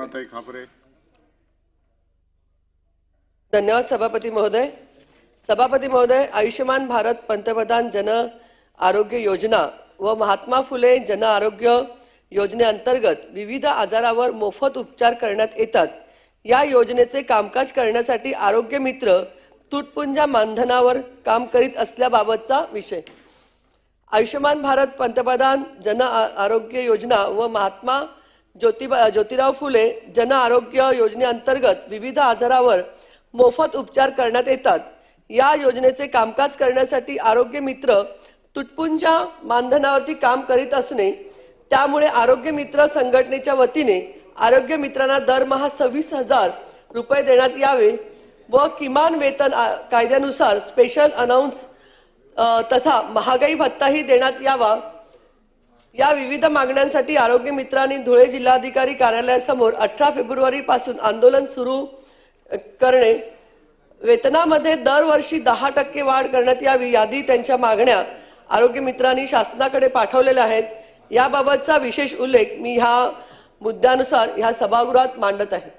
रेश्माताई खापरे. धन्यवाद सभापती महोदय. सभापती महोदय आयुष्यमान भारत पंतप्रधान जन आरोग्य योजना व महात्मा फुले जन आरोग्य योजनेअंतर्गत विविध आजारावर मोफत उपचार करण्यात येतात. या योजनेचे कामकाज करण्यासाठी आरोग्य मित्र तुटपुंजा मानधनावर काम करीत असल्याबाबतचा विषय. आयुष्यमान भारत पंतप्रधान जन आरोग्य योजना व महात्मा ज्योतिबा ज्योतिराव फुले जन आरोग्य योजनेअंतर्गत विविध आजारावर मोफत उपचार करण्यात येतात. या योजनेचे कामकाज करण्यासाठी आरोग्य मित्र तुटपुंजा मानधनावरती काम करीत असणे त्यामुळे आरोग्य मित्र संघटनेच्या वतीने आरोग्य मित्रांना दरमहा सव्वीस हजार रुपये देण्यात यावे व किमान वेतन कायद्यानुसार स्पेशल अनाऊन्स तथा महागाई भत्ताही देण्यात यावा. या विविध मागण्यांसाठी आरोग्य मित्रांनी धुळे जिल्हाधिकारी कार्यालयासमोर अठरा फेब्रुवारी पासून आंदोलन सुरू करणे वेतनामध्ये दरवर्षी दहा टक्के वाढ करण्यात यावी यादी त्यांच्या मागण्या आरोग्य मित्रांनी शासनाकडे पाठवलेल्या आहेत. याबाबतचा विशेष उल्लेख मी ह्या मुद्द्यानुसार ह्या सभागृहात मांडत आहे.